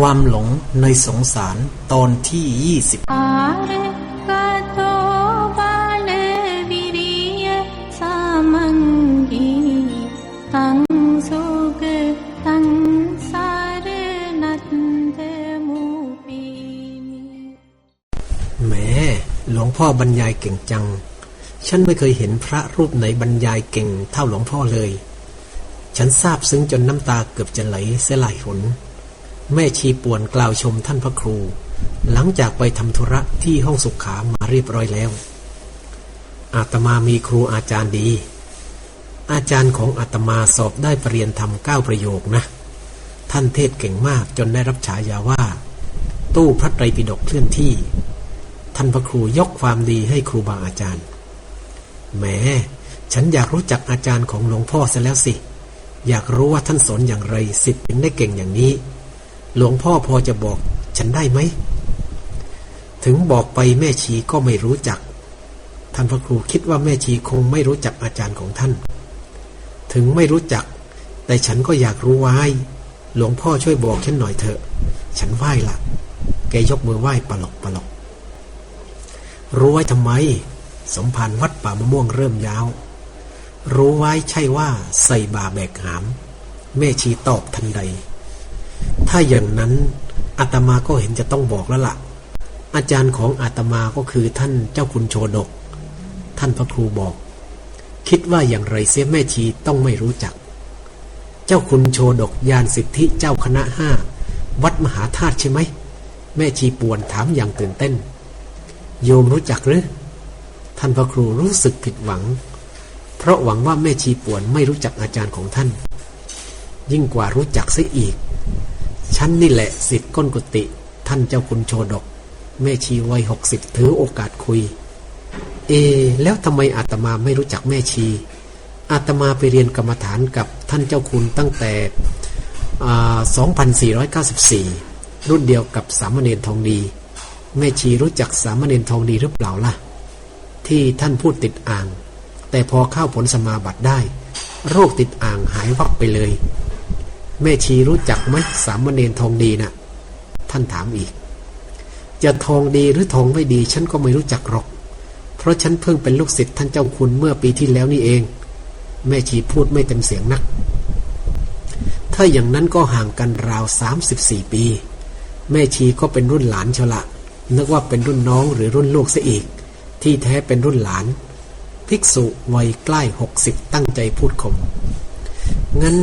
ความหลงในสงสารตอนที่ยี่สิบแหมหลวงพ่อบรรยายเก่งจัง ฉันไม่เคยเห็นพระรูปไหนบรรยายเก่งเท่าหลวงพ่อเลย ฉันซาบซึ้งจนน้ำตาเกือบจะไหลเสียหลายหน แม่ชีป่วนกล่าวชมท่านพระครู หลังจากไปทำธุระที่ห้องสุขามาเรียบร้อยแล้ว อาตมามีครูอาจารย์ดี อาจารย์ของอาตมาสอบได้ปรริญญาธรรมเก้าประโยคนะ ท่านเทศเก่งมากจนได้รับฉายาว่า ตู้พระไตรปิฎกเคลื่อนที่ ท่านพระครูยกความดีให้ครูบาอาจารย์แหมฉันอยากรู้จักอาจารย์ของหลวงพ่อซะแล้วสิ อยากรู้ว่าท่านสอนอย่างไรสิทธิ์ถึงได้เก่งอย่างนี้ หลวงพ่อพอจะบอกฉันได้ไหม ถึงบอกไปแม่ชีก็ไม่รู้จัก ท่านพระครูคิดว่าแม่ชีคงไม่รู้จักอาจารย์ของท่าน ถึงไม่รู้จัก แต่ฉันก็อยากรู้ไว้ หลวงพ่อช่วยบอกฉันหน่อยเถอะ ฉันไหว้ละแกยกมือไหว้ปลอกปลอกรู้ไว้ทำไม สมภารวัดป่ามะม่วงเริ่มยาว รู้ไว้ใช่ว่าใส่บาแบกหาม แม่ชีตอบทันใด ถ้าอย่างนั้นอาตมาก็เห็นจะต้องบอกแล้วละ่ะ อาจารย์ของอาตมาก็คือท่านเจ้าคุณโชดก ท่านพระครูบอก คิดว่าอย่างไรเสียแม่ชีต้องไม่รู้จัก เจ้าคุณโชดกยานสิทธิเจ้าคณะห้าวัดมหาธาตุใช่ไหม แม่ชีป่วนถามอย่างตื่นเต้น โยมรู้จักหรือ ท่านพระครูรู้สึกผิดหวัง เพราะหวังว่าแม่ชีป่วนไม่รู้จักอาจารย์ของท่าน ยิ่งกว่ารู้จักเสียอีก ฉันนี่แหละสิทธิ์ก้นกุฏิท่านเจ้าคุณโชดก แม่ชีวัยหกสิบถือโอกาสคุย เอ แล้วทำไมอาตมาไม่รู้จักแม่ชี อาตมาไปเรียนกรรมฐานกับท่านเจ้าคุณตั้งแต่อ่า2494 รุ่นเดียวกับสามเณรทองดี แม่ชีรู้จักสามเณรทองดีหรือเปล่าล่ะ ที่ท่านพูดติดอ่าง แต่พอเข้าผลสมาบัติได้ โรคติดอ่างหายวับไปเลย แม่ชีรู้จักไหมสามเณรทองดีนะ่ะ ท่านถามอีก จะทองดีหรือทองไม่ดี ฉันก็ไม่รู้จักหรอก เพราะฉันเพิ่งเป็นลูกศิษย์ท่านเจ้าคุณเมื่อปีที่แล้วนี่เอง แม่ชีพูดไม่เต็มเสียงนัก ถ้าอย่างนั้นก็ห่างกันราวสามสิบสี่ปี แม่ชีก็เป็นรุ่นหลานเชละนึกว่าเป็นรุ่นน้องหรือรุ่นลูกซะอีก ที่แท้เป็นรุ่นหลาน ภิกษุวัยใกล้หกสิบตั้งใจพูดคม งั้น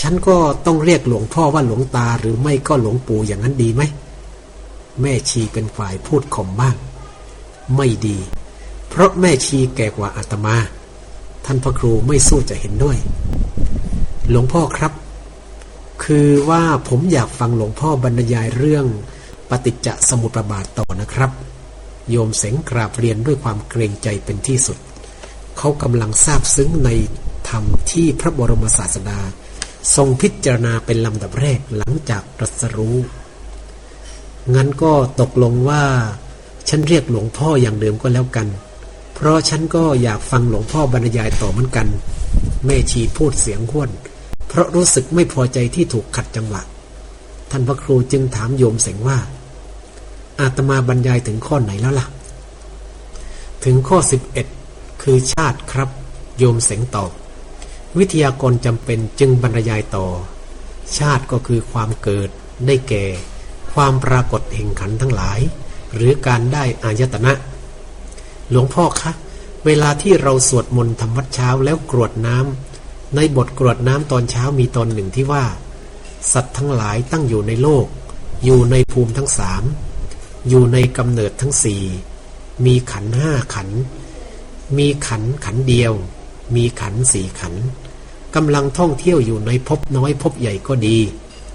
ฉันก็ต้องเรียกหลวงพ่อว่าหลวงตาหรือไม่ก็หลวงปู่อย่างนั้นดีไหม แม่ชีเป็นฝ่ายพูดข่มบ้าง ไม่ดี เพราะแม่ชีแก่กว่าอาตมา ท่านพระครูไม่สู้จะเห็นด้วย หลวงพ่อครับ คือว่าผมอยากฟังหลวงพ่อบรรยายเรื่องปฏิจจสมุปบาทต่อนะครับ โยมเสงกราบเรียนด้วยความเกรงใจเป็นที่สุด เขากำลังทราบซึ้งใน ธรรมที่พระบรมศาสดา ทรงพิจารณาเป็นลำดับแรกหลังจากตรัสรู้ งั้นก็ตกลงว่า ฉันเรียกหลวงพ่ออย่างเดิมก็แล้วกัน เพราะฉันก็อยากฟังหลวงพ่อบรรยายต่อเหมือนกัน แม่ชีพูดเสียงห้วน เพราะรู้สึกไม่พอใจที่ถูกขัดจังหวะ ท่านพระครูจึงถามโยมเสงว่า อาตมาบรรยายถึงข้อไหนแล้วล่ะ ถึงข้อ 11 คือชาติครับ โยมเสงตอบ วิทยากรจำเป็นจึงบรรยายต่อ ชาติก็คือความเกิดได้แก่ ความปรากฏแห่งขันทั้งหลาย หรือการได้อายตนะ หลวงพ่อคะ เวลาที่เราสวดมนต์ทำวัดเช้าแล้วกรวดน้ำในบทกรวดน้ำตอนเช้ามีตอนหนึ่งที่ว่า สัตว์ทั้งหลายตั้งอยู่ในโลก อยู่ในภูมิทั้งสามอยู่ในกำเนิดทั้งสี่มีขันห้าขัน มีขันขันเดียว มีขันสี่ขัน กำลังท่องเที่ยวอยู่ในภพน้อยภพใหญ่ก็ดี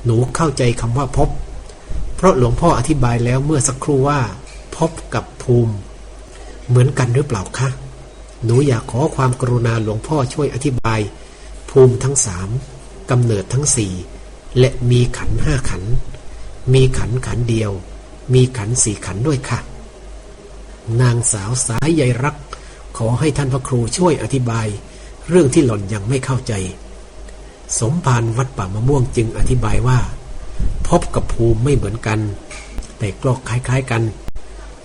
หนูเข้าใจคำว่าภพเพราะหลวงพ่ออธิบายแล้วเมื่อสักครู่ว่าภพกับภูมิ เหมือนกันหรือเปล่าคะหนูอยากขอความกรุณาหลวงพ่อช่วยอธิบาย ภูมิทั้งสามกำเนิดทั้งสี่และมีขันห้าขัน มีขันขันเดียว มีขันสี่ขันด้วยค่ะ นางสาวสายใยรัก ขอให้ท่านพระครูช่วยอธิบาย เรื่องที่หล่อนยังไม่เข้าใจ สมภารวัดป่ามะม่วงจึงอธิบายว่า พบกับภูมิไม่เหมือนกัน แต่ก็คล้ายๆกัน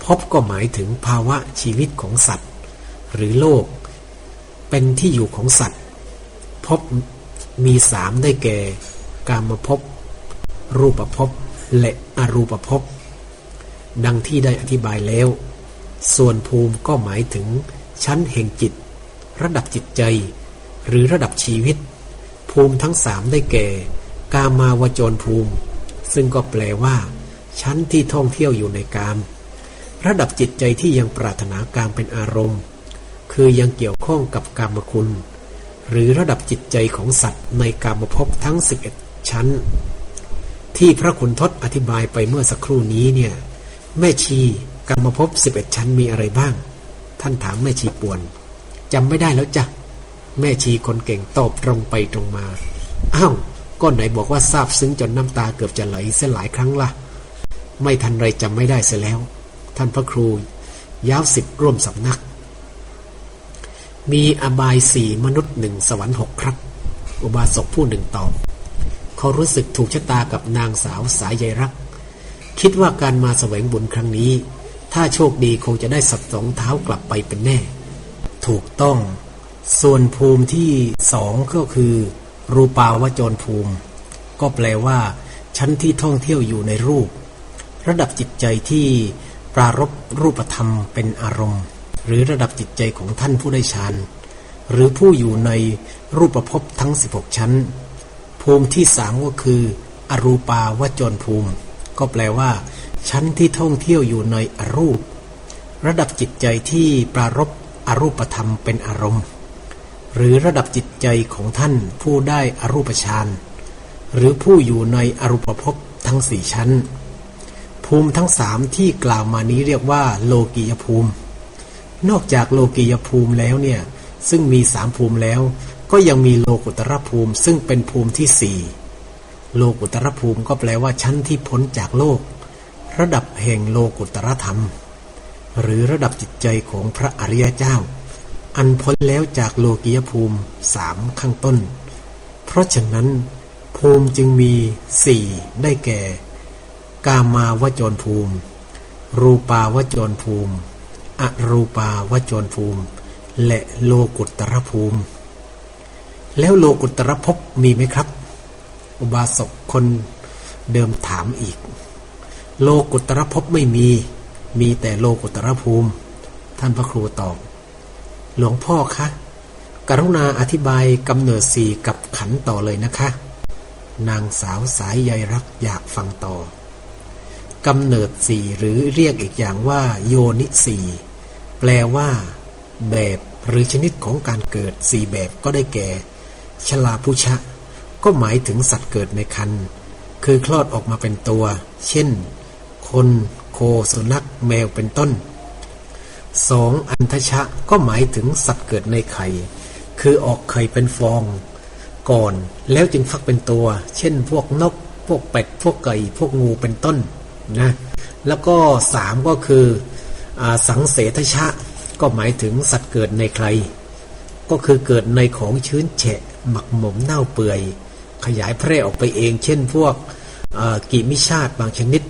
พบก็หมายถึงภาวะชีวิตของสัตว์ หรือโลก เป็นที่อยู่ของสัตว์ พบมีสามได้แก่ กามภพรูปภพและอรูปภพดังที่ได้อธิบายแล้ว ส่วนภูมิก็หมายถึงชั้นแห่งจิต ระดับจิต ใจ หรือระดับชีวิต ภูมิทั้งสามได้แก่ กามาวจรภูมิ ซึ่งก็แปลว่า ชั้นที่ท่องเที่ยวอยู่ในกาม ระดับจิตใจที่ยังปรารถนากามเป็นอารมณ์ คือยังเกี่ยวข้องกับกามคุณ หรือระดับจิตใจของสัตว์ในกามภพทั้ง 11 ชั้น ที่พระคุณทศอธิบายไปเมื่อสักครู่นี้เนี่ยแม่ชีกามภพ11 ชั้นมีอะไรบ้าง ท่านถามแม่ชีป่วนจำไม่ได้แล้วจ้ะ แม่ชีคนเก่งตอบตรงไปตรงมา อ้าวก็ไหนบอกว่าซาบซึ้งจนน้ำตาเกือบจะไหลเสียหลายครั้งละไม่ทันไรจำไม่ได้เสียแล้ว ท่านพระครูย้าวสิบร่วมสำนัก มีอบายสี่มนุษย์หนึ่งสวรรค์หกครับ อุบาสกผู้หนึ่งตอบเขารู้สึกถูกชะตากับนางสาวสายใยรัก คิดว่าการมาแสวงบุญครั้งนี้ ถ้าโชคดีคงจะได้สับสองเท้ากลับไปเป็นแน่ ถูกต้อง ส่วนภูมิที่สองก็คือ รูปาวจรภูมิ ก็แปลว่า ชั้นที่ท่องเที่ยวอยู่ในรูป ระดับจิตใจที่ปรารบรูปธรรมเป็นอารมณ์ หรือระดับจิตใจของท่านผู้ได้ฌานหรือผู้อยู่ในรูปภพทั้ง 16 ชั้น ภูมิที่สามก็คือ อรูปาวจรภูมิ ก็แปลว่า ชั้นที่ท่องเที่ยวอยู่ในอรูป ระดับจิตใจที่ปรารบอรูปธรรมเป็นอารมณ์ หรือระดับจิตใจของท่านผู้ได้อรูปฌานหรือผู้อยู่ในอรูปภพทั้งสี่ชั้น ภูมิทั้งสามที่กล่าวมานี้เรียกว่า โลกียภูมิ นอกจากโลกียภูมิแล้วเนี่ย ซึ่งมีสามภูมิแล้ว ก็ยังมีโลกุตรภูมิ ซึ่งเป็นภูมิที่สี่โลกุตรภูมิก็แปลว่าชั้นที่พ้นจากโลก ระดับแห่งโลกุตรธรรม หรือระดับจิตใจของพระอริยเจ้า อันพ้นแล้วจากโลกียภูมิสามข้างต้น เพราะฉะนั้น ภูมิจึงมีสี่ได้แก่ กามาวจรภูมิ รูปาวจรภูมิ อรูปาวจรภูมิ และโลกุตรภูมิ แล้วโลกุตรภพมีไหมครับ อุบาสกคนเดิมถามอีก โลกุตรภพไม่มี มีแต่โลกุตรภูมิ ท่านพระครูตอบ หลวงพ่อคะ กรุณาอธิบายกำเนิดสี่กับขันต่อเลยนะคะ นางสาวสายใยรักอยากฟังต่อกำเนิดสี่หรือเรียกอีกอย่างว่า โยนิสีแปลว่า แบบหรือชนิดของการเกิดสี่แบบก็ได้แก่ ชลาพุชะ ก็หมายถึงสัตว์เกิดในคันคือคลอดออกมาเป็นตัว เช่น คน โคสุนัขแมวเป็นต้น สองอันทชะก็หมายถึงสัตว์เกิดในไข่ คือออกไข่เป็นฟอง ก่อนแล้วจึงฟักเป็นตัว เช่นพวกนก พวกเป็ด พวกไก่ พวกงูเป็นต้นนะ แล้วก็สามก็คืออสังเสทชะ ก็หมายถึงสัตว์เกิดในใคร ก็คือเกิดในของชื้นแฉะ หมักหมมเน่าเปื่อย ขยายแพร่ออกไปเอง เช่นพวกกิมิชาติบางชนิด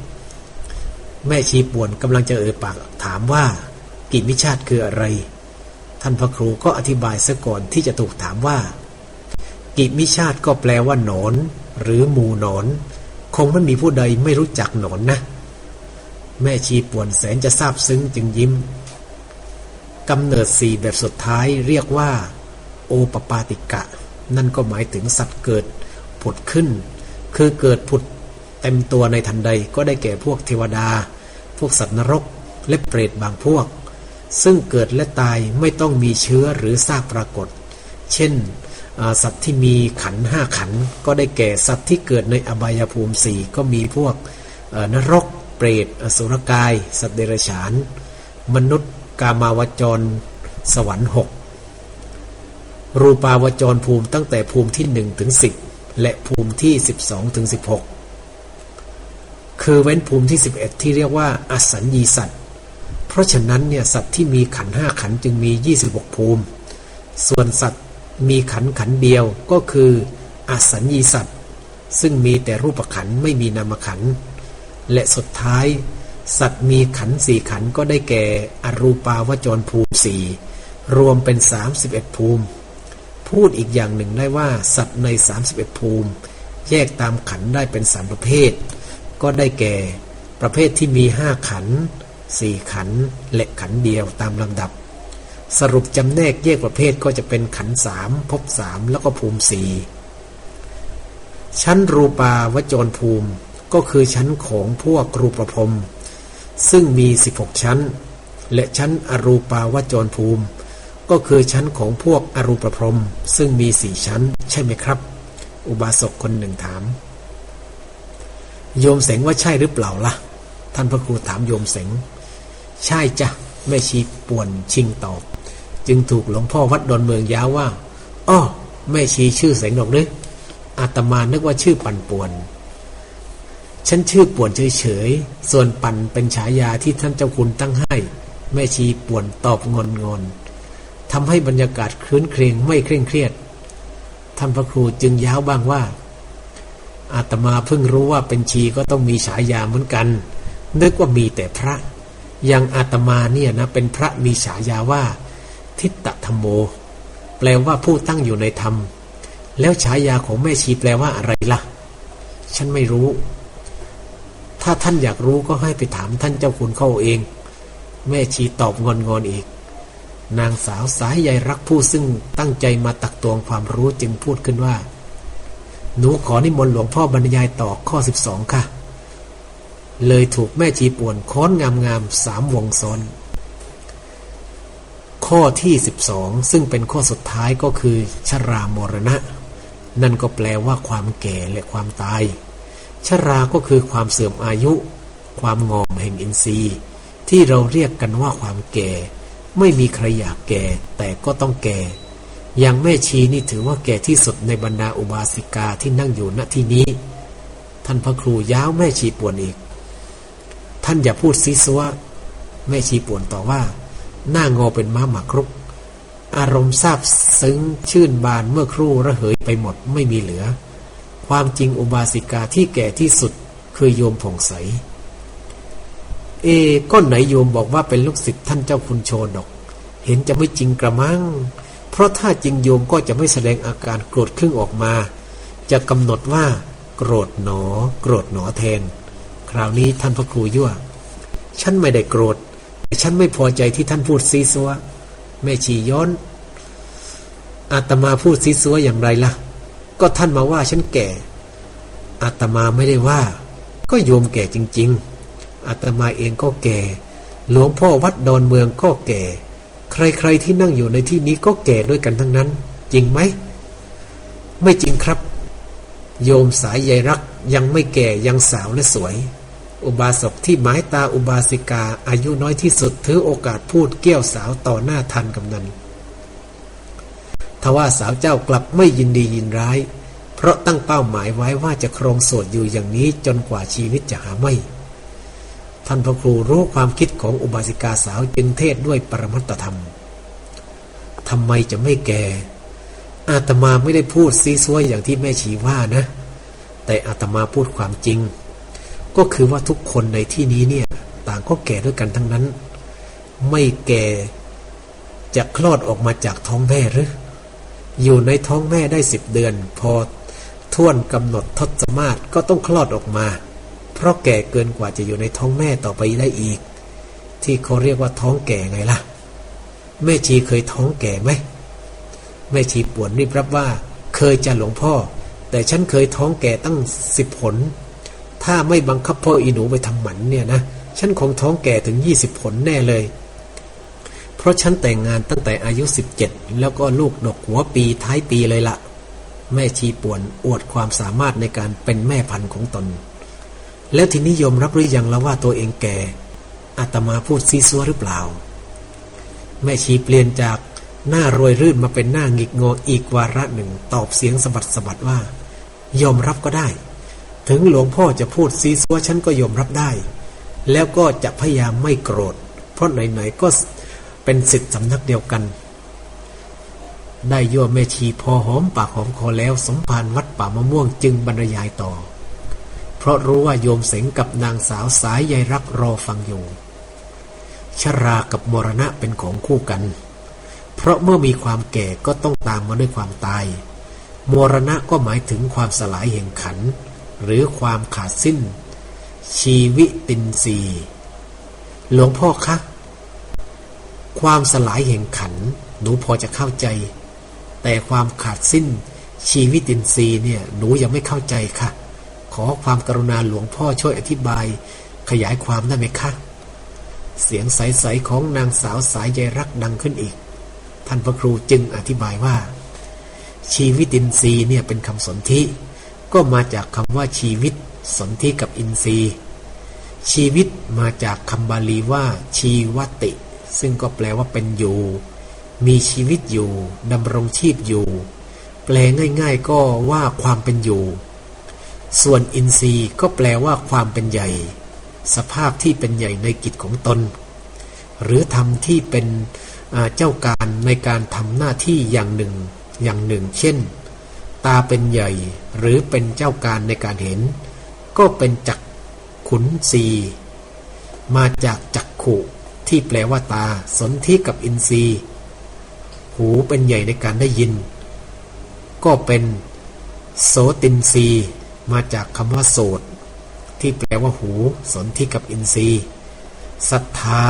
แม่ชีป่วนกำลังจะเอ่ยปากถามว่า กิมิชาติคืออะไร ท่านพระครูก็อธิบายซะก่อนที่จะถูกถามว่า กิมิชาติก็แปลว่าหนอน หรือหมูหนอน คงไม่มีผู้ใดไม่รู้จักหนอนนะ แม่ชีป่วนแสนจะซาบซึ้งจึงยิ้มกำเนิดสี่แบบสุดท้ายเรียกว่า โอปปาติกะ นั่นก็หมายถึงสัตว์เกิดผุดขึ้น คือเกิดผุดเต็มตัวในทันใดก็ได้แก่พวกเทวดา พวกสัตว์นรก และเปรตบางพวก ซึ่งเกิดและตายไม่ต้องมีเชื้อหรือซากปรากฏ เช่นสัตว์ที่มีขันห้าขันก็ได้แก่สัตว์ที่เกิดในอบายภูมิสี่ก็มีพวกนรก เปรต อสุรกาย สัตว์เดรัจฉาน มนุษย์ กามาวจร สวรรค์หกรูปาวจรภูมิตั้งแต่ภูมิที่หนึ่งถึงสิบและภูมิที่สิบสองถึงสิบหกคือเว้นภูมิที่สิบเอ็ดที่เรียกว่าอสัญญีสัตว์ เพราะฉะนั้นเนี่ยสัตว์ที่มีขันห้าขันจึงมียี่สิบหกภูมิ ส่วนสัตว์มีขันขันเดียวก็คืออสัญญีสัตว์ ซึ่งมีแต่รูปขันไม่มีนามขัน และสุดท้าย สัตว์มีขันสี่ขันก็ได้แก่อรูปาวจรภูมิสี่รวมเป็น 31 ภูมิ พูดอีกอย่างหนึ่งได้ว่า สัตว์ใน 31 ภูมิ แยกตามขันได้เป็นสามประเภท ก็ได้แก่ ประเภทที่มีห้าขันธ์ สี่ขันธ์และขันเดียวตามลำดับ สรุปจำแนกแยกประเภทก็จะเป็นขันสามภพสามแล้วก็ภูมิสี่ชั้นรูปาวจรภูมิก็คือชั้นของพวกรูปพรมซึ่งมี 16 ชั้น และชั้นอรูปาวจรภูมิ ก็คือชั้นของพวกอรูปพรมซึ่งมีสี่ชั้น ใช่ไหมครับ อุบาสกคนหนึ่งถาม โยมเสงว่าใช่หรือเปล่าล่ะ ท่านพระครูถามโยมเสง ใช่จ้ะแม่ชีป่วนชิงตอบจึงถูกหลวงพ่อวัดดอนเมืองย้าว่าอ้อแม่ชีชื่อเสงดอกหรืออาตมานึกว่าชื่อปันป่วน ฉันชื่อป่วนเฉยๆ ส่วนปันเป็นฉายาที่ท่านเจ้าคุณตั้งให้ แม่ชีป่วนตอบงอนงอนทำให้บรรยากาศคลื้นเครงไม่เคร่งเครียด ท่านพระครูจึงย้าวบ้างว่า อาตมาเพิ่งรู้ว่าเป็นชีก็ต้องมีฉายาเหมือนกัน นึกว่ามีแต่พระ อย่างอาตมาเนี่ยนะเป็นพระมีฉายาว่า ทิฏฐธรรมโม แปลว่าผู้ตั้งอยู่ในธรรม แล้วฉายาของแม่ชีแปลว่าอะไรล่ะ ฉันไม่รู้ ถ้าท่านอยากรู้ก็ให้ไปถามท่านเจ้าคุณเข้าเอง แม่ชีตอบงอนงอนๆอีก นางสาวสายใยรักผู้ซึ่งตั้งใจมาตักตวงความรู้จึงพูดขึ้นว่า หนูขอนิมนต์หลวงพ่อบรรยายต่อข้อ 12 ค่ะ เลยถูกแม่ชีป่วนค้อนงามๆสามวงซ้อน ข้อที่ 12 ซึ่งเป็นข้อสุดท้ายก็คือ ชรามรณะ นั่นก็แปลว่าความแก่และความตาย ชราก็คือความเสื่อมอายุ ความงอมแห่งอินทรีย์ ที่เราเรียกกันว่าความแก่ ไม่มีใครอยากแก่ แต่ก็ต้องแก่ อย่างแม่ชีนี่ถือว่าแก่ที่สุดในบรรดาอุบาสิกาที่นั่งอยู่ณที่นี้ ท่านพระครูย้าวแม่ชีป่วนอีก ท่านอย่าพูดซีซัวแม่ชีป่วนต่อว่า หน้างอเป็นม้าหมากรุก อารมณ์ซาบซึ้งชื่นบานเมื่อครู่ระเหยไปหมดไม่มีเหลือ ความจริงอุบาสิกาที่แก่ที่สุดคือโยมผ่องใส เอก็ไหนโยมบอกว่าเป็นลูกศิษย์ท่านเจ้าคุณโชนก เห็นจะไม่จริงกระมัง เพราะถ้าจริงโยมก็จะไม่แสดงอาการโกรธครึ่งออกมา จะกำหนดว่า โกรธหนอ โกรธหนอแทน คราวนี้ท่านพระครูยั่ว ฉันไม่ได้โกรธ แต่ฉันไม่พอใจที่ท่านพูดซีซัวแม่ชีย้อน อาตมาพูดซีซัวอย่างไรล่ะ ก็ท่านมาว่าฉันแก่ อาตมาไม่ได้ว่า ก็โยมแก่จริง ๆ อาตมาเองก็แก่ หลวงพ่อวัดดอนเมืองก็แก่ ใครๆที่นั่งอยู่ในที่นี้ก็แก่ด้วยกันทั้งนั้น จริงไหม ไม่จริงครับ โยมสายใยรักยังไม่แก่ยังสาวและสวย อุบาสกที่หมายตาอุบาสิกา อายุน้อยที่สุดถือโอกาสพูดเกี้ยวสาวต่อหน้าทันกำนันทว่าสาวเจ้ากลับไม่ยินดียินร้าย เพราะตั้งเป้าหมายไว้ว่าจะครองโสดอยู่อย่างนี้จนกว่าชีวิตจะหาไม่ ท่านพระครูรู้ความคิดของอุบาสิกาสาวจึงเทศด้วยปรมัตธรรมทำไมจะไม่แก่ อาตมาไม่ได้พูดซีซัวอย่างที่แม่ชีว่านะ แต่อาตมาพูดความจริง ก็คือว่าทุกคนในที่นี้เนี่ย ต่างก็แก่ด้วยกันทั้งนั้น ไม่แก่จะคลอดออกมาจากท้องแม่หรือ อยู่ในท้องแม่ได้สิบเดือน พอท่วนกำหนดทศมาศก็ต้องคลอดออกมา เพราะแก่เกินกว่าจะอยู่ในท้องแม่ต่อไปได้อีก ที่เขาเรียกว่าท้องแก่ไงล่ะ แม่ชีเคยท้องแก่ไหมแม่ชีปวนรีบรับว่า เคยจะหลวงพ่อ แต่ฉันเคยท้องแก่ตั้งสิบผล ถ้าไม่บังคับพ่ออีหนูไปทำหมันเนี่ยนะฉันคงท้องแก่ถึงยี่สิบผลแน่เลย เพราะฉันแต่งงานตั้งแต่อายุสิบเจ็ดแล้วก็ลูกดกหัวปีท้ายปีเลยละแม่ชีป่วนอวดความสามารถในการเป็นแม่พันธุ์ของตน แล้วทีนี้ยมรับหรือยังแล้วว่าตัวเองแก่อาตมาพูดซีซัวหรือเปล่า แม่ชีเปลี่ยนจากหน้ารวยรื่นมาเป็นหน้าหงิกงออีกวาระหนึ่งตอบเสียงสะบัดสะบัดว่า ยอมรับก็ได้ ถึงหลวงพ่อจะพูดซีซัวฉันก็ยอมรับได้ แล้วก็จะพยายามไม่โกรธ เพราะไหนๆก็เป็นสิทธิ์สำนักเดียวกัน ได้ยั่วแม่ชีพอหอมปากหอมคอแล้วสมภารวัดป่ามะม่วงจึงบรรยายต่อ เพราะรู้ว่าโยมเสงกับนางสาวสายใยรักรอฟังอยู่ ชรากับมรณะเป็นของคู่กัน เพราะเมื่อมีความแก่ก็ต้องตามมาด้วยความตาย มรณะก็หมายถึงความสลายแห่งขันธ์ หรือความขาดสิ้น ชีวิตินทรีย์หลวงพ่อคะ ความสลายแห่งขัน หนูพอจะเข้าใจ แต่ความขาดสิ้น ชีวิตินทรีย์เนี่ย หนูยังไม่เข้าใจค่ะ ขอความกรุณาหลวงพ่อช่วยอธิบาย ขยายความได้ไหมคะ เสียงใส ๆ ของนางสาวสายใยรักดังขึ้นอีก ท่านพระครูจึงอธิบายว่า ชีวิตินทรีย์เนี่ยเป็นคำสนธิ ก็มาจากคำว่าชีวิต สนธิกับอินทรีย์ ชีวิตมาจากคำบาลีว่า ชีวติ ซึ่งก็แปลว่าเป็นอยู่ มีชีวิตอยู่ดำรงชีพอยู่ แปลง่าย ๆ ก็ว่าความเป็นอยู่ ส่วนอินทรีย์ก็แปลว่าความเป็นใหญ่ สภาพที่เป็นใหญ่ในกิจของตน หรือทำที่เป็นเจ้าการในการทำหน้าที่อย่างหนึ่งอย่างหนึ่ง เช่น ตาเป็นใหญ่ หรือเป็นเจ้าการในการเห็น ก็เป็นจักขุนสีมาจากจักขุที่แปลว่าตาสนธิกับอินทรีย์ หูเป็นใหญ่ในการได้ยิน ก็เป็นโสตินทรีย์มาจากคำว่าโสดที่แปลว่าหู สนธิกับอินทรีย์ศรัทธา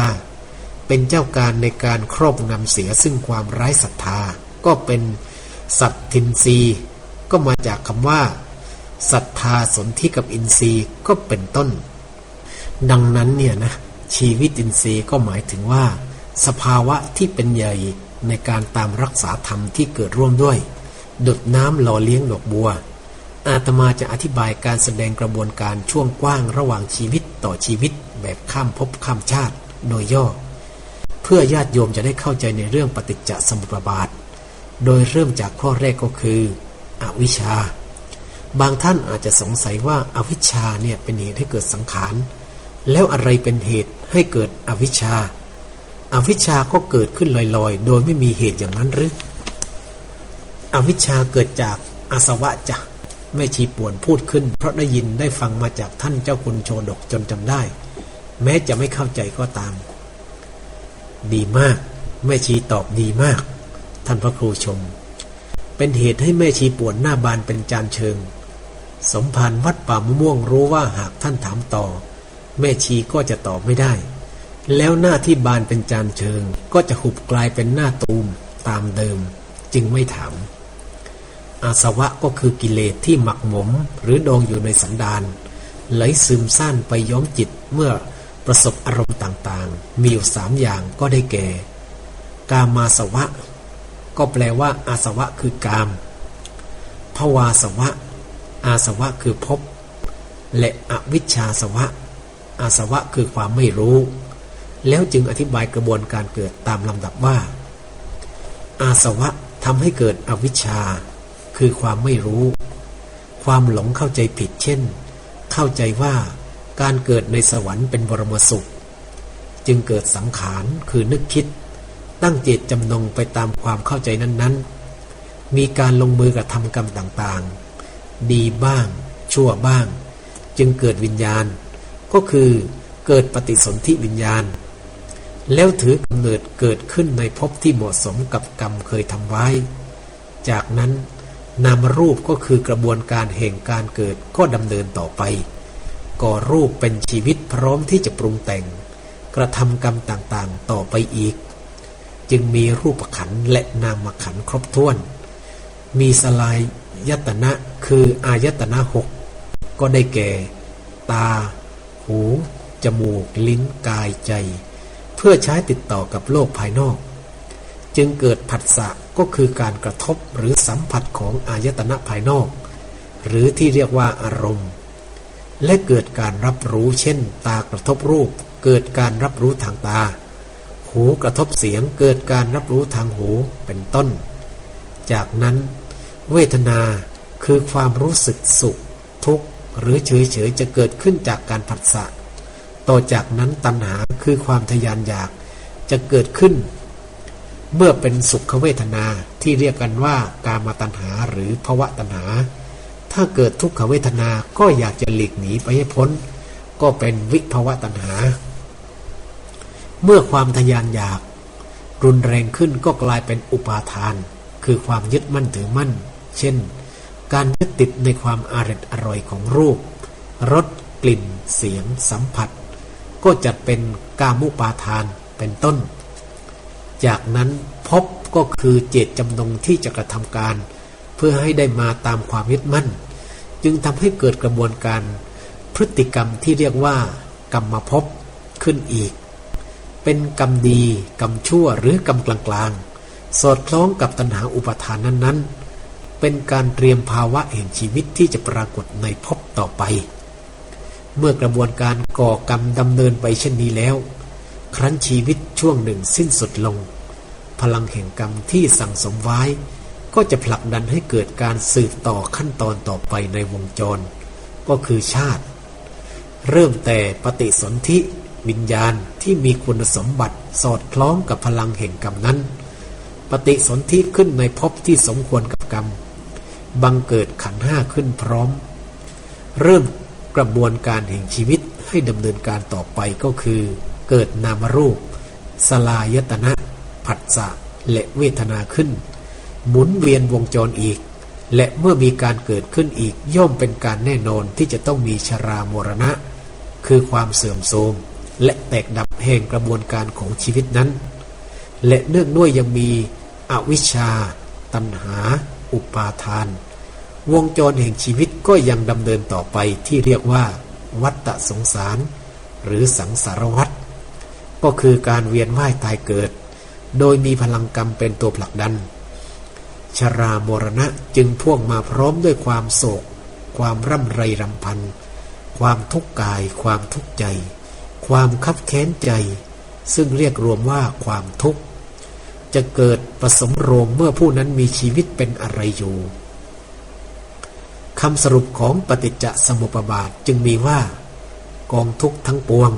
เป็นเจ้าการในการครอบงำเสียซึ่งความไร้ศรัทธา ก็เป็นสัตทินรีย ก็มาจากคำว่าศรัทธาสนธิกับอินทรีย์ก็เป็นต้น ดังนั้นเนี่ยนะชีวิตอินทรีย์ก็หมายถึงว่า สภาวะที่เป็นใหญ่ในการตามรักษาธรรมที่เกิดร่วมด้วย ดุดน้ำหล่อเลี้ยงดอกบัว อาตมาจะอธิบายการแสดงกระบวนการช่วงกว้างระหว่างชีวิตต่อชีวิต แบบข้ามภพข้ามชาติ โดยย่อ เพื่อญาติโยมจะได้เข้าใจในเรื่องปฏิจจสมุปบาท โดยเริ่มจากข้อแรกก็คือ อวิชชา บางท่านอาจจะสงสัยว่าอาวิชชาเนี่ยเป็นเหตุให้เกิดสังขาร แล้วอะไรเป็นเหตุให้เกิดอวิชชาอวิชชาก็เกิดขึ้นลอยๆ โดยไม่มีเหตุอย่างนั้นหรือ อวิชชาเกิดจากอาสวะจ้ะแม่ชีป่วนพูดขึ้น เพราะได้ยินได้ฟังมาจากท่านเจ้าคุณโชดกจนจำได้ แม้จะไม่เข้าใจก็ตาม ดีมาก แม่ชีตอบดีมาก ท่านพระครูชม เป็นเหตุให้แม่ชีปวนหน้าบานเป็นจานเชิง สมภารวัดป่ามะม่วงรู้ว่าหากท่านถามต่อ แม่ชีก็จะตอบไม่ได้ แล้วหน้าที่บานเป็นจานเชิง ก็จะหุบกลายเป็นหน้าตูมตามเดิม จึงไม่ถาม อาสวะก็คือกิเลสที่หมักหมม หรือดองอยู่ในสันดานไหลซึมซ่านไปย้อมจิตเมื่อประสบอารมณ์ต่างๆ มีอยู่สามอย่างก็ได้แก่ กามาสวะ ก็แปลว่า อาสวะคือกามภวาสวะ อาสวะคือภพและอวิชชาสวะ อาสวะคือความไม่รู้ แล้วจึงอธิบายกระบวนการเกิดตามลำดับว่า อาสวะทำให้เกิดอวิชชา คือความไม่รู้ ความหลงเข้าใจผิดเช่น เข้าใจว่าการเกิดในสวรรค์เป็นบรมสุข จึงเกิดสังขารคือนึกคิด ตั้งเจตจำนงไปตามความเข้าใจนั้น ๆ มีการลงมือกระทำกรรมต่างๆ ดีบ้าง ชั่วบ้าง จึงเกิดวิญญาณ ก็คือเกิดปฏิสนธิวิญญาณ แล้วถือกำเนิดเกิดขึ้นในภพที่เหมาะสมกับกรรมเคยทำไว้ จากนั้นนามรูปก็คือกระบวนการแห่งการเกิดก็ดำเนินต่อไป ก่อรูปเป็นชีวิตพร้อมที่จะปรุงแต่ง กระทำกรรมต่างๆ ต่อไปอีก จึงมีรูปขันและนามขันครบถ้วน มีสลายยตนะคืออายตนะหกก็ได้แก่ ตา หู จมูก ลิ้นกายใจ เพื่อใช้ติดต่อกับโลกภายนอก จึงเกิดผัสสะก็คือการกระทบหรือสัมผัสของอายตนะภายนอก หรือที่เรียกว่าอารมณ์ และเกิดการรับรู้เช่น ตากระทบรูป เกิดการรับรู้ทางตา หูกระทบเสียงเกิดการรับรู้ทางหูเป็นต้น จากนั้น เวทนาคือความรู้สึกสุข ทุกข์ หรือเฉยเฉยจะเกิดขึ้นจากการผัสสะต่อจากนั้นตัณหาคือความทยานอยากจะเกิดขึ้น เมื่อเป็นสุขเวทนาที่เรียกกันว่ากามตัณหาหรือภวะตัณหา ถ้าเกิดทุกขเวทนาก็อยากจะหลีกหนีไปให้พ้น ก็เป็นวิภวะตัณหา เมื่อความทยานอยาก รุนแรงขึ้นก็กลายเป็นอุปาทาน คือความยึดมั่นถือมั่น เช่น การยึดติดในความอร่อยอร่อยของรูปรสกลิ่น เสียง สัมผัส ก็จัดเป็นกามุปาทานเป็นต้น จากนั้นพบก็คือเจตจำนงที่จะกระทำการ เพื่อให้ได้มาตามความยึดมั่น จึงทำให้เกิดกระบวนการพฤติกรรมที่เรียกว่ากรรมภพขึ้นอีก เป็นกรรมดีกรรมชั่วหรือกรรมกลางๆ สอดคล้องกับตัณหาอุปทานนั้นๆ เป็นการเตรียมภาวะแห่งชีวิตที่จะปรากฏในภพต่อไป เมื่อกระบวนการก่อกรรมดำเนินไปเช่นนี้แล้ว ครั้นชีวิตช่วงหนึ่งสิ้นสุดลง พลังแห่งกรรมที่สั่งสมไว้ ก็จะผลักดันให้เกิดการสืบต่อขั้นตอนต่อไปในวงจร ก็คือชาติ เริ่มแต่ปฏิสนธิ วิญญาณที่มีคุณสมบัติสอดคล้องกับพลังแห่งกรรมนั้น ปฏิสนธิขึ้นในภพที่สมควรกับกรรม บังเกิดขันห้าขึ้นพร้อม เริ่มกระบวนการแห่งชีวิตให้ดำเนินการต่อไปก็คือ เกิดนามรูป สลายตนะ ผัสสะและเวทนาขึ้น หมุนเวียนวงจรอีก และเมื่อมีการเกิดขึ้นอีกย่อมเป็นการแน่นอนที่จะต้องมีชรามรณะ คือความเสื่อมโทรม และแตกดับแห่งกระบวนการของชีวิตนั้น และเนื่องด้วยยังมีอวิชชา ตัณหา อุปาทาน วงจรแห่งชีวิตก็ยังดำเนินต่อไปที่เรียกว่า วัฏฏะสงสาร หรือสังสารวัฏก็คือการเวียนว่ายตายเกิด โดยมีพลังกรรมเป็นตัวผลักดัน ชรามรณะจึงพ่วงมาพร้อมด้วยความโศก ความร่ำไรรำพัน ความทุกข์กาย ความทุกข์ใจ ความคับแค้นใจ ซึ่งเรียกรวมว่าความทุกข์ จะเกิดประสมโรงเมื่อผู้นั้นมีชีวิตเป็นอะไรอยู่คำสรุปของปฏิจจสมุปบาทจึงมีว่า กองทุกข์ทั้งปวง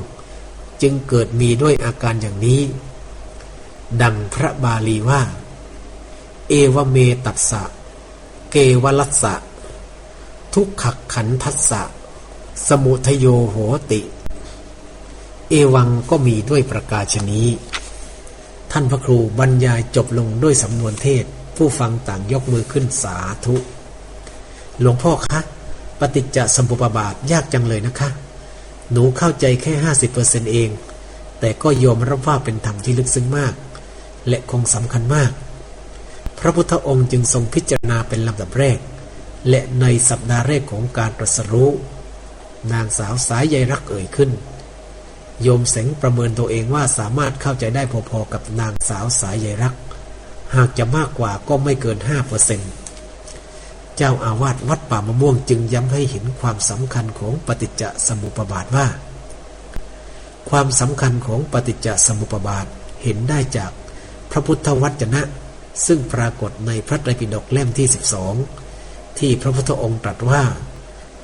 จึงเกิดมีด้วยอาการอย่างนี้ ดังพระบาลีว่า เอวเมตัสสะ เกวลัสสะ ทุกขขันทัสสะ สมุทโยโหติ เอวังก็มีด้วยประกาศนี้ ท่านพระครูบรรยายจบลงด้วยสำนวนเทศ ผู้ฟังต่างยกมือขึ้นสาธุ หลวงพ่อคะ ปฏิจจสมุปบาทยากจังเลยนะคะ หนูเข้าใจแค่ห้าสิบเปอร์เซนเอง แต่ก็ยอมรับว่าเป็นธรรมที่ลึกซึ้งมาก และคงสำคัญมาก พระพุทธองค์จึงทรงพิจารณาเป็นลำดับแรก และในสัปดาห์แรกของการตรัสรู้ นางสาวสายใยรักเอ่ยขึ้น โยมเสงประเมินตัวเองว่าสามารถเข้าใจได้พอๆกับนางสาวสายใยรัก หากจะมากกว่าก็ไม่เกินห้าเปอร์เซ็นต์เจ้าอาวาสวัดป่ามะม่วงจึงย้ำให้เห็นความสำคัญของปฏิจจสมุปบาทว่า ความสำคัญของปฏิจจสมุปบาทเห็นได้จากพระพุทธวจนะ ซึ่งปรากฏในพระไตรปิฎกเล่มที่ 12 ที่พระพุทธองค์ตรัสว่า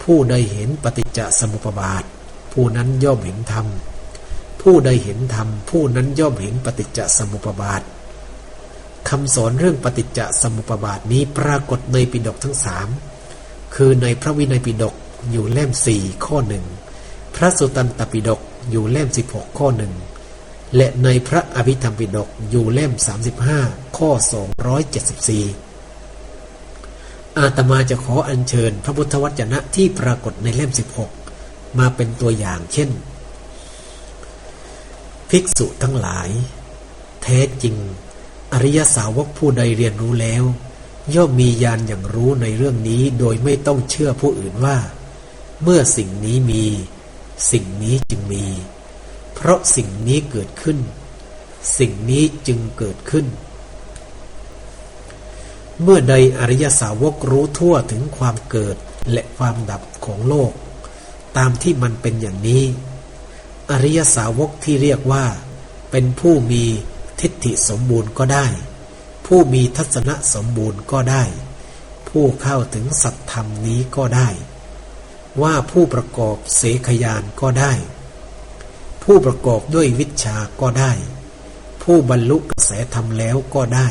ผู้ใดเห็นปฏิจจสมุปบาท ผู้นั้นย่อมเห็นธรรม ผู้ใดเห็นธรรมผู้นั้นย่อมเห็นปฏิจจสมุปบาทคำสอนเรื่องปฏิจจสมุปบาทนี้ปรากฏในปิฎกทั้งสามคือในพระวินัยปิฎกอยู่เล่มสี่ข้อหนึ่งพระสุตันตปิฎกอยู่เล่มสิบหกข้อหนึ่งและในพระอภิธรรมปิฎกอยู่เล่มสามสิบห้าข้อสองร้อยเจ็ดสิบสี่อาตมาจะขออัญเชิญพระพุทธวจนะที่ปรากฏในเล่มสิบหกมาเป็นตัวอย่างเช่น ภิกษุทั้งหลาย แท้จริง อริยสาวกผู้ใดเรียนรู้แล้ว ย่อมมีญาณอย่างรู้ในเรื่องนี้โดยไม่ต้องเชื่อผู้อื่นว่า เมื่อสิ่งนี้มี สิ่งนี้จึงมี เพราะสิ่งนี้เกิดขึ้น สิ่งนี้จึงเกิดขึ้น เมื่อใดอริยสาวกรู้ทั่วถึงความเกิดและความดับของโลก ตามที่มันเป็นอย่างนี้ อริยสาวกที่เรียกว่า เป็นผู้มีทิฏฐิสมบูรณ์ก็ได้ ผู้มีทัศนะสมบูรณ์ก็ได้ ผู้เข้าถึงสัตธรรมนี้ก็ได้ ว่าผู้ประกอบเสขยานก็ได้ ผู้ประกอบด้วยวิชาก็ได้ ผู้บรรลุกระแสธรรมแล้วก็ได้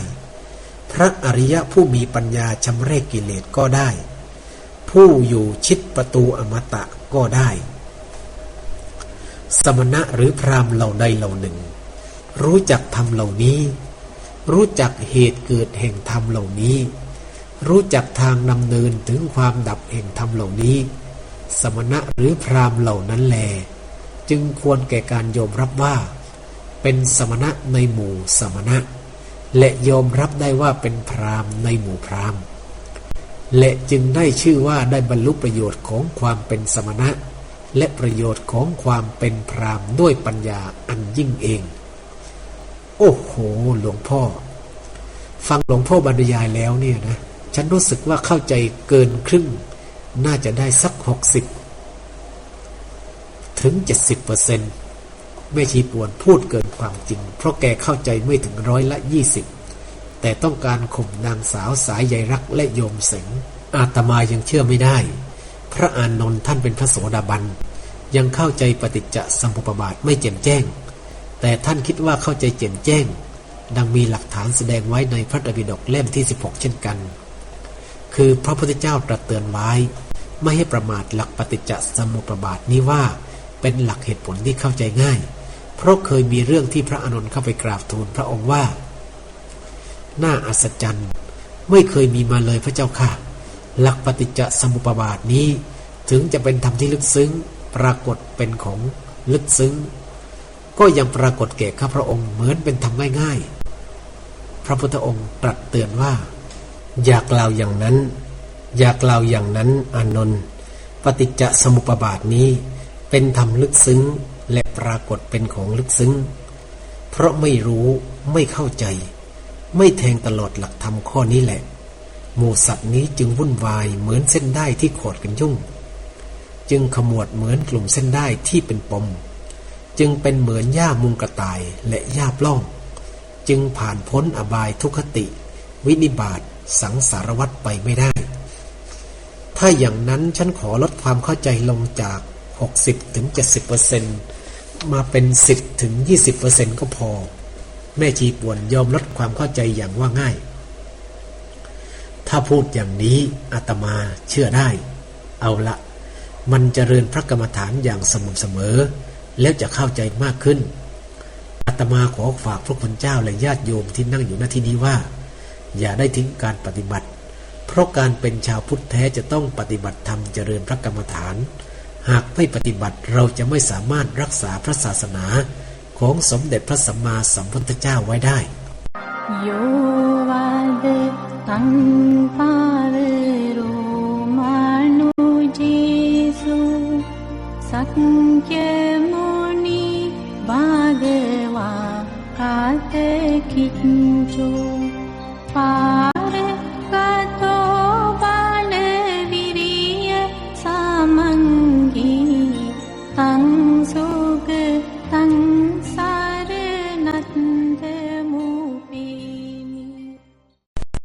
พระอริยะผู้มีปัญญาชำเรกกิเลสก็ได้ ผู้อยู่ชิดประตูอมตะก็ได้ สมณะหรือพรามเหล่าใดเหล่าหนึ่ง รู้จักธรรมเหล่านี้ รู้จักเหตุเกิดแห่งธรรมเหล่านี้ รู้จักทางดำเนินถึงความดับแห่งธรรมเหล่านี้ สมณะหรือพรามเหล่านั้นแล จึงควรแก่การยอมรับว่า เป็นสมณะในหมู่สมณะ และยอมรับได้ว่าเป็นพรามในหมู่พรามและจึงได้ชื่อว่าได้บรรลุประโยชน์ของความเป็นสมณะ และประโยชน์ของความเป็นพรามด้วยปัญญาอันยิ่งเอง โอ้โห หลวงพ่อ ฟังหลวงพ่อบรรยายแล้วเนี่ยนะ ฉันรู้สึกว่าเข้าใจเกินครึ่ง น่าจะได้สักหกสิบถึงเจ็ดสิบเปอร์เซ็นต์แม่ชีปวนพูดเกินความจริง เพราะแกเข้าใจไม่ถึงร้อยละยี่สิบแต่ต้องการข่มนางสาวสายใยรักและโยมเสงอาตมายังเชื่อไม่ได้ พระอานนท์ท่านเป็นพระโสดาบัน ยังเข้าใจปฏิจจสมุปบาทไม่แจ่มแจ้ง แต่ท่านคิดว่าเข้าใจแจ่มแจ้ง ดังมีหลักฐานแสดงไว้ในพระไตรปิฎกเล่มที่ 16 เช่นกัน คือพระพุทธเจ้าตรัสเตือนไว้ ไม่ให้ประมาทหลักปฏิจจสมุปบาทนี้ว่าเป็นหลักเหตุผลที่เข้าใจง่าย เพราะเคยมีเรื่องที่พระอานนท์เข้าไปกราบทูลพระองค์ว่า น่าอัศจรรย์ ไม่เคยมีมาเลยพระเจ้าค่ะ หลักปฏิจจสมุปบาทนี้ ถึงจะเป็นธรรมที่ลึกซึ้ง ปรากฏเป็นของลึกซึ้ง ก็ยังปรากฏแก่ข้าพระองค์เหมือนเป็นธรรมง่ายๆ พระพุทธองค์ตรัสเตือนว่า อยากกล่าวอย่างนั้น อยากกล่าวอย่างนั้นอานนท์ปฏิจจสมุปบาทนี้เป็นธรรมลึกซึ้งและปรากฏเป็นของลึกซึ้ง เพราะไม่รู้ไม่เข้าใจ ไม่แทงตลอดหลักธรรมข้อนี้แหละ หมู่สัตว์นี้จึงวุ่นวายเหมือนเส้นได้ที่ขอดกันยุ่ง จึงขมวดเหมือนกลุ่มเส้นได้ที่เป็นปม จึงเป็นเหมือนหญ้ามุงกระต่ายและหญ้าปล้อง จึงผ่านพ้นอบายทุกขติ วินิบาตสังสารวัตรไปไม่ได้ ถ้าอย่างนั้นฉันขอลดความเข้าใจลงจาก 60ถึง70เปอร์เซ็นมาเป็น 10ถึง20เปอร์เซ็นก็พอ แม่ชีปวนยอมลดความเข้าใจอย่างว่าง่าย ถ้าพูดอย่างนี้อาตมาเชื่อได้ เอาละ มันจเจริญพระกรรมฐานอย่างสม่ำเสมอ แล้วจะเข้าใจมากขึ้นอาตมาขอฝากพระคุณเจ้าและญาติโยมที่นั่งอยู่ณที่นี้ว่า อย่าได้ทิ้งการปฏิบัติ เพราะการเป็นชาวพุทธแท้จะต้องปฏิบัติธรรมเจริญพระกรรมฐาน หากไม่ปฏิบัติเราจะไม่สามารถรักษาพระศาสนาของสมเด็จพระสัมมาสัมพุทธเจ้าไว้ได้ तङ्पारो मानुजेषु सङ्ख्यमुनि भागवा कातकिञ्चो पा